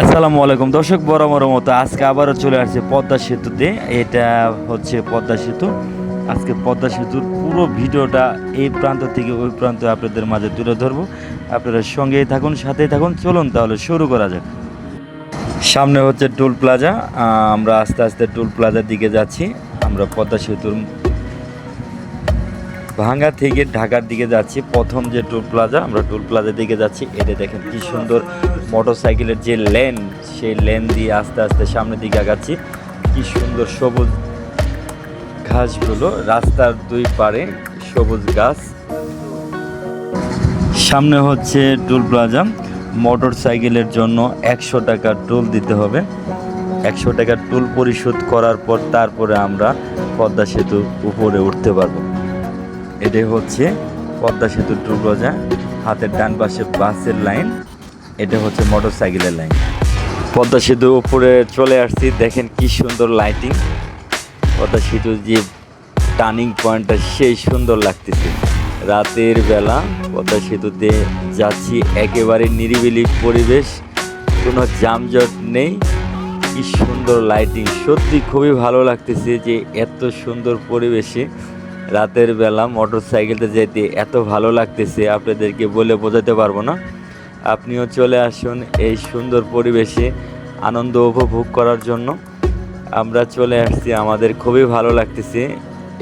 আসসালামু আলাইকুম। দর্শক বরাবর মতো আজকে আবারও চলে আসছে পদ্মা সেতুতে। এটা হচ্ছে পদ্মা সেতু। আজকে পদ্মা সেতুর পুরো ভিডিওটা এই প্রান্ত থেকে ওই প্রান্ত আপনাদের মাঝে তুলে ধরবো। আপনারা সঙ্গেই থাকুন, সাথেই থাকুন। চলুন তাহলে শুরু করা যাক। সামনে হচ্ছে টোল প্লাজা। আমরা আস্তে আস্তে টোল প্লাজার দিকে যাচ্ছি। আমরা পদ্মা সেতুর ভাঙ্গা থেকে ঢাকার দিকে যাচ্ছি। প্রথম যে টোল প্লাজা আমরা টোল প্লাজার দিকে যাচ্ছি। এটা দেখেন কি সুন্দর মোটর সাইকেলের যে লেন সেই লেন দিয়ে আস্তে আস্তে সামনের দিকে আগাচ্ছি। কি সুন্দর সবুজ ঘাসগুলো, রাস্তার দুই পারে সবুজ গাছ। সামনে হচ্ছে টোল প্লাজা মোটর সাইকেলের জন্য একশো টাকা টোল দিতে হবে। একশো টাকা টোল পরিশোধ করার পর তারপরে আমরা পদ্মা সেতু উপরে উঠতে পারব। এটাই হচ্ছে পদ্মা সেতুর টুকরোজা, হাতের ডান পাশে বাসের লাইন, এটা হচ্ছে মোটর সাইকেলের লাইন। পদ্মা সেতুর উপরে চলে আসছি, দেখেন কি সুন্দর লাইটিং পদ্মা সেতুর যে টার্নিং পয়েন্টটা সেই সুন্দর লাগতেছে। রাতের বেলা পদ্মা সেতুতে যাচ্ছি, একেবারে নিরিবিলি পরিবেশ, কোনো যানজট নেই। কি সুন্দর লাইটিং সত্যি খুবই ভালো লাগতেছে যে এত সুন্দর পরিবেশে রাতের বেলা মোটর সাইকেলতে যেতে এত ভালো লাগতেছে, আপনাদেরকে বলে বোঝাতে পারব না। আপনিও চলে আসুন এই সুন্দর পরিবেশে আনন্দ উপভোগ করার জন্য। আমরা চলে আসছি, আমাদের খুবই ভালো লাগতেছে।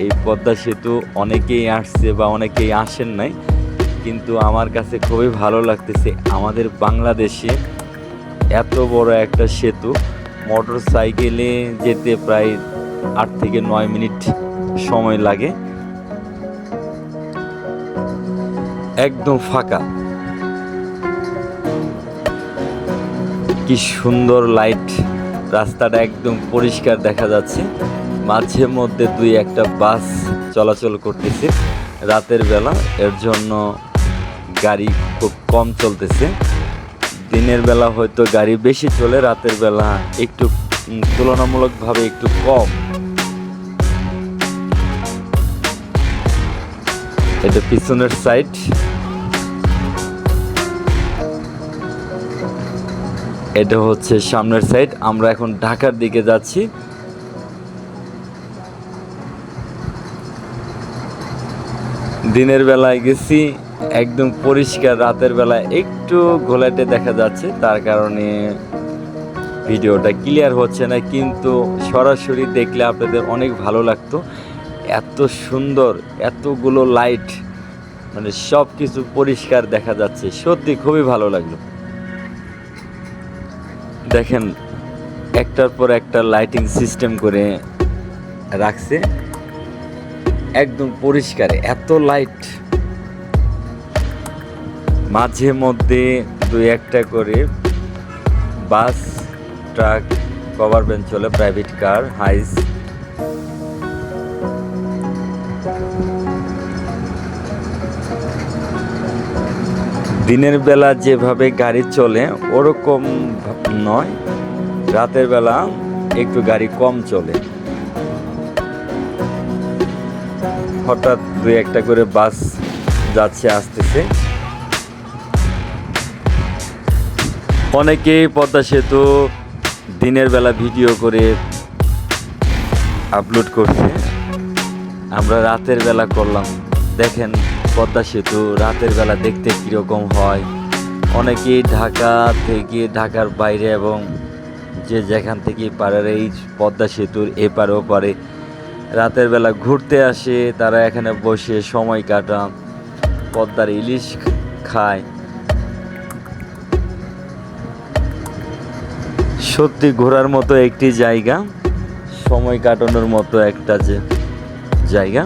এই পদ্মা সেতু অনেকেই আসছে বা অনেকেই আসেন নাই, কিন্তু আমার কাছে খুবই ভালো লাগতেছে আমাদের বাংলাদেশে এত বড় একটা সেতু। মোটর সাইকেলে যেতে প্রায় আট থেকে নয় মিনিট সময় লাগে। একদম ফাঁকা। কি সুন্দর লাইট রাস্তাটা একদম পরিষ্কার দেখা যাচ্ছে। মাঝে মধ্যে দুই একটা বাস চলাচল করতেছে রাতের বেলা। এর জন্য গাড়ি খুব কম চলতেছে। দিনের বেলা হয়তো গাড়ি বেশি চলে, রাতের বেলা একটু তুলনামূলকভাবে একটু কম। এটা পিছনের সাইড এটা হচ্ছে সামনের সাইড আমরা এখন ঢাকার দিকে যাচ্ছি। দিনের বেলায় গেছি, একদম পরিষ্কার রাতের বেলায় একটু ঘোলাটে দেখা যাচ্ছে, তার কারণে ভিডিওটা ক্লিয়ার হচ্ছে না, কিন্তু সরাসরি দেখলে আপনাদের অনেক ভালো লাগতো। এত সুন্দর, এতগুলো লাইট মানে সব কিছু পরিষ্কার দেখা যাচ্ছে। সত্যি খুবই ভালো লাগল। দেখেন, একটার পর একটা লাইটিং সিস্টেম করে রাখছে। একদম পরিষ্কার, এত লাইট মাঝে মধ্যে দুই একটা করে বাস ট্রাক কভার ভ্যান চলে প্রাইভেট কার হাইস দিনের বেলা যেভাবে গাড়ি চলে, ওরকম নয়। রাতের বেলা একটু গাড়ি কম চলে। হঠাৎ দুই একটা করে বাস যাচ্ছে, আসতেছে। অনেকেই পদ্মা সেতু দিনের বেলা ভিডিও করে আপলোড করছে। আমরা রাতের বেলা করলাম। দেখেন, পদ্মা সেতু, রাতের বেলা দেখতে কীরকম হয়। অনেকেই ঢাকা থেকে, ঢাকার বাইরে এবং যে যেখান থেকে পারে এই পদ্মা সেতুর এপারে ওপারে রাতের বেলা ঘুরতে আসে, তারা এখানে বসে সময় কাটান, পদ্মার ইলিশ খায়। সত্যি ঘোরার মতো একটি জায়গা, সময় কাটানোর মতো একটা যে জায়গা।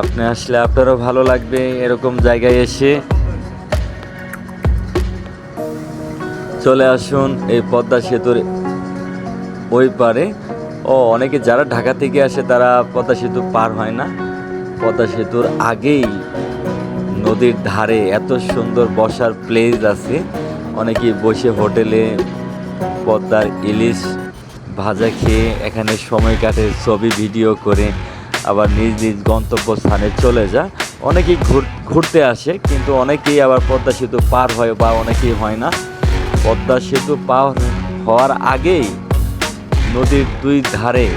আপনি আসলে আপনারও ভালো লাগবে এরকম জায়গায় এসে। চলে আসুন এই পদ্মা সেতুর ওই পারে। ও, অনেকে যারা ঢাকা থেকে আসে তারা পদ্মা সেতু পার হয় না। পদ্মা সেতুর আগেই নদীর ধারে এত সুন্দর বসার প্লেস আছে। অনেকে বসে হোটেলে পদ্মার ইলিশ ভাজা খেয়ে এখানে সময় কাটে, ছবি ভিডিও করে। আবার নিজ নিজ গন্তব্যস্থানে চলে যায়। অনেকেই ঘুর- ঘুরতে আসে, কিন্তু অনেকেই আবার পদ্মা সেতু পার হয় বা অনেকেই হয় না। পদ্মা সেতু পার হওয়ার আগেই নদীর দুই ধারে,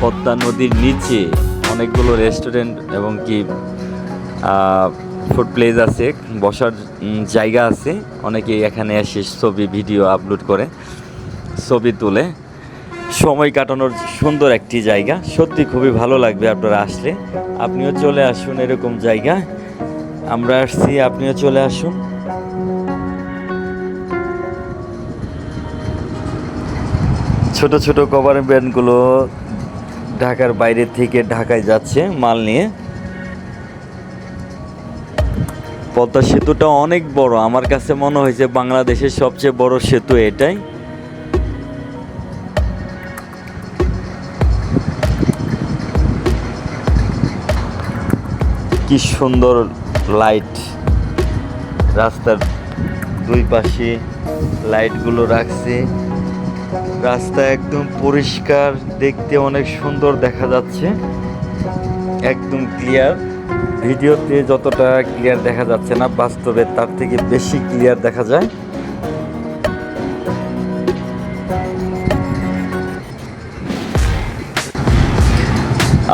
পদ্মা নদীর নিচে অনেকগুলো রেস্টুরেন্ট এবং কি ফুড প্লেস আছে, বসার জায়গা আছে। অনেকেই এখানে এসে ছবি, ভিডিও আপলোড করে, ছবি তুলে। সময় কাটানোর সুন্দর একটি জায়গা। সত্যি খুবই ভালো লাগবে আপনারা আসলে। আপনিও চলে আসুন এরকম জায়গা আমরা আসছি, আপনিও চলে আসুন। ছোট ছোট কভার ব্যান্ডগুলো ঢাকার বাইরে থেকে ঢাকায় যাচ্ছে মাল নিয়ে। পদ্মা সেতুটা অনেক বড়। আমার কাছে মনে হয়েছে বাংলাদেশের সবচেয়ে বড় সেতু এটাই। কি সুন্দর লাইট রাস্তার দুই পাশে লাইটগুলো রাখছে। রাস্তা একদম পরিষ্কার, দেখতে অনেক সুন্দর দেখা যাচ্ছে। একদম ক্লিয়ার ভিডিওতে যতটা ক্লিয়ার দেখা যাচ্ছে না, বাস্তবে তার থেকে বেশি ক্লিয়ার দেখা যায়।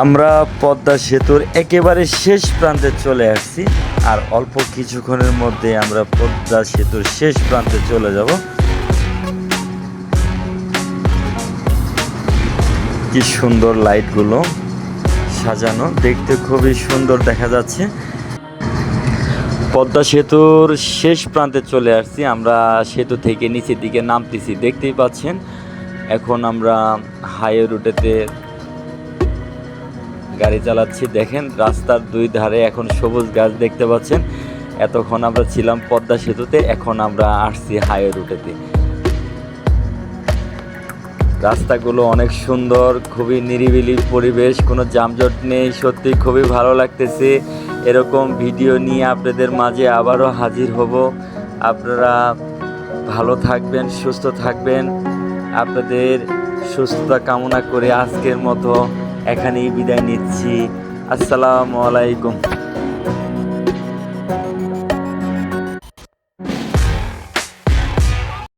আমরা পদ্মা সেতুর একেবারে শেষ প্রান্তে চলে আসছি। আর অল্প কিছুক্ষণের মধ্যে আমরা পদ্মা সেতুর শেষ প্রান্তে চলে যাব। কি সুন্দর লাইটগুলো সাজানো, দেখতে খুবই সুন্দর দেখা যাচ্ছে। পদ্মা সেতুর শেষ প্রান্তে চলে আসছি। আমরা সেতু থেকে নিচের দিকে নামতেছি, দেখতেই পাচ্ছেন। এখন আমরা হাইওয়ে রুটেতে গাড়ি চালাচ্ছি, দেখেন রাস্তার দুই ধারে এখন সবুজ গাছ দেখতে পাচ্ছেন। এতক্ষণ আমরা ছিলাম পদ্মা সেতুতে, এখন আমরা আসছি হাইওয়ে রুটেতে। রাস্তাগুলো অনেক সুন্দর, খুবই নিরিবিলি পরিবেশ, কোনো যানজট নেই, সত্যি খুবই ভালো লাগতেছে। এরকম ভিডিও নিয়ে আপনাদের মাঝে আবারও হাজির হব। আপনারা ভালো থাকবেন, সুস্থ থাকবেন। আপনাদের সুস্থতা কামনা করে আজকের মতো এখানেই বিদায় নিচ্ছি। আসসালামু আলাইকুম।